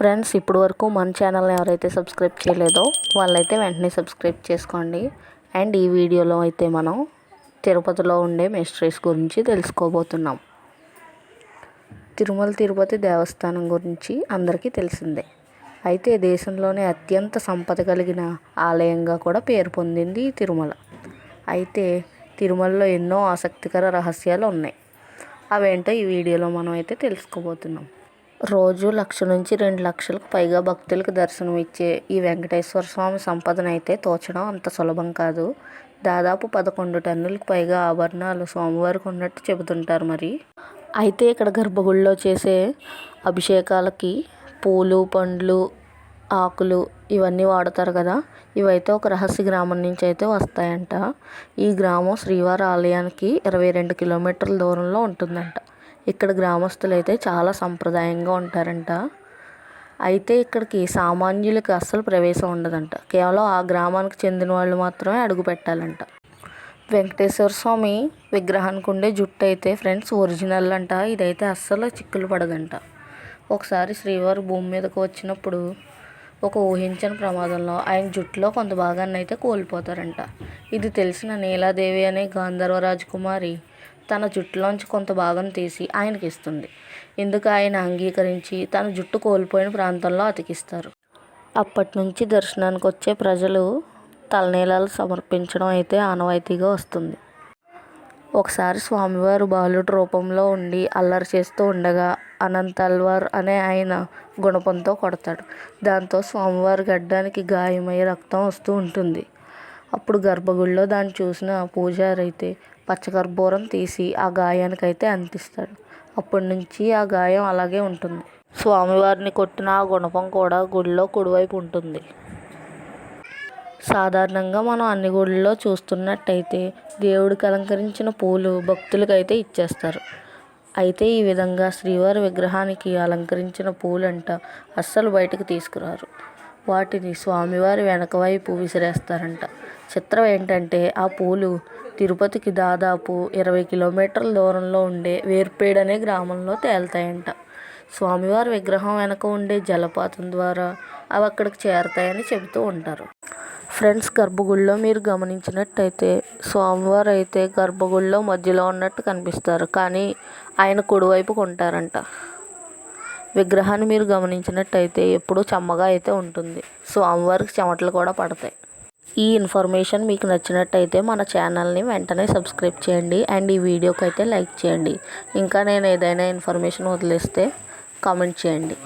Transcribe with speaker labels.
Speaker 1: Friends ఇప్పుడు వరకు మన ఛానల్ని ఎవరైతే సబ్స్క్రైబ్ చేయలేదో వాళ్ళైతే వెంటనే సబ్స్క్రైబ్ చేసుకోండి. అండ్ ఈ వీడియోలో అయితే మనం తిరుపతిలో ఉండే మిస్టరీస్ గురించి తెలుసుకోబోతున్నాం. తిరుమల తిరుపతి దేవస్థానం గురించి అందరికీ తెలిసిందే. అయితే దేశంలోనే అత్యంత సంపద కలిగిన ఆలయంగా కూడా పేరు పొందింది తిరుమల. అయితే తిరుమలలో ఎన్నో ఆసక్తికర రహస్యాలు ఉన్నాయి. అవేంటో ఈ వీడియోలో మనం అయితే తెలుసుకోబోతున్నాం. రోజు లక్ష నుంచి రెండు లక్షలకు పైగా భక్తులకు దర్శనం ఇచ్చే ఈ వెంకటేశ్వర స్వామి సంపదన అయితే తోచడం అంత సులభం కాదు. దాదాపు పదకొండు టన్నులకు పైగా ఆభరణాలు స్వామివారికి ఉన్నట్టు చెబుతుంటారు మరి. అయితే ఇక్కడ గర్భగుడిలో చేసే అభిషేకాలకి పూలు పండ్లు ఆకులు ఇవన్నీ వాడతారు కదా. ఇవైతే ఒక రహస్య గ్రామం నుంచి అయితే వస్తాయంట. ఈ గ్రామం శ్రీవారి ఆలయానికి ఇరవై రెండు కిలోమీటర్ల దూరంలో ఉంటుందంట. ఇక్కడ గ్రామస్తులు అయితే చాలా సంప్రదాయంగా ఉంటారంట. అయితే ఇక్కడికి సామాన్యులకు అస్సలు ప్రవేశం ఉండదంట. కేవలం ఆ గ్రామానికి చెందిన వాళ్ళు మాత్రమే అడుగు పెట్టాలంట. వెంకటేశ్వర స్వామి విగ్రహానికి ఉండే జుట్టు అయితే ఫ్రెండ్స్ ఒరిజినల్ అంట. ఇదైతే అస్సలు చిక్కులు పడదంట. ఒకసారి శ్రీవారి భూమి మీదకు వచ్చినప్పుడు ఒక ఊహించని ప్రమాదంలో ఆయన జుట్టులో కొంత భాగాన్ని అయితే కోల్పోతారంట. ఇది తెలిసిన నీలాదేవి అనే గాంధర్వ రాజకుమారి తన జుట్టులోంచి కొంత భాగం తీసి ఆయనకి ఇస్తుంది ఇందుకు ఆయన అంగీకరించి తన జుట్టు కోల్పోయిన ప్రాంతంలో అతికిస్తారు? అప్పటి నుంచి దర్శనానికి వచ్చే ప్రజలు తలనీలాలు సమర్పించడం అయితే ఆనవాయితీగా వస్తుంది. ఒకసారి స్వామివారు బాలుడు రూపంలో ఉండి అల్లరి చేస్తూ ఉండగా అనంత్ అల్వార్ అనే ఆయన గుణపంతో కొడతాడు. దాంతో స్వామివారి గడ్డానికి గాయమై రక్తం వస్తూ ఉంటుంది. అప్పుడు గర్భగుడిలో దాన్ని చూసిన పూజారైతే అయితే పచ్చకర్పూరం తీసి ఆ గాయానికైతే అంటిస్తాడు అప్పటి నుంచి ఆ గాయం అలాగే ఉంటుంది. స్వామివారిని కొట్టిన ఆ గుణపం కూడా గుడిలో కుడివైపు ఉంటుంది. సాధారణంగా మనం అన్ని గుళ్ళలో చూస్తున్నట్టయితే దేవుడికి అలంకరించిన పూలు భక్తులకైతే ఇచ్చేస్తారు. అయితే ఈ విధంగా శ్రీవారి విగ్రహానికి అలంకరించిన పూలంట అస్సలు బయటకు తీసుకురారు. వాటిని స్వామివారి వెనకవైపు విసిరేస్తారంట. చిత్రం ఏంటంటే ఆ పూలు తిరుపతికి దాదాపు ఇరవై కిలోమీటర్ల దూరంలో ఉండే వేర్పేడ్ అనే గ్రామంలో తేలుతాయంట. స్వామివారి విగ్రహం వెనక ఉండే జలపాతం ద్వారా అవి అక్కడికి చేరతాయని చెబుతూ ఉంటారు. ఫ్రెండ్స్ గర్భగుడిలో మీరు గమనించినట్టయితే స్వామివారు అయితే గర్భగుడిలో మధ్యలో ఉన్నట్టు కనిపిస్తారు. కానీ ఆయన కుడివైపుకు ఉంటారంట విగ్రహాన్ని మీరు గమనించినట్టయితే ఎప్పుడూ చెమ్మగా అయితే ఉంటుంది. స్వామివారికి చెమటలు కూడా పడతాయి. ఈ ఇన్ఫర్మేషన్ మీకు నచ్చినట్టయితే మన ఛానల్ని వెంటనే సబ్స్క్రైబ్ చేయండి. అండ్ ఈ వీడియోకి అయితే లైక్ చేయండి. ఇంకా నేను ఏదైనా ఇన్ఫర్మేషన్ వదిలేస్తే కామెంట్ చేయండి.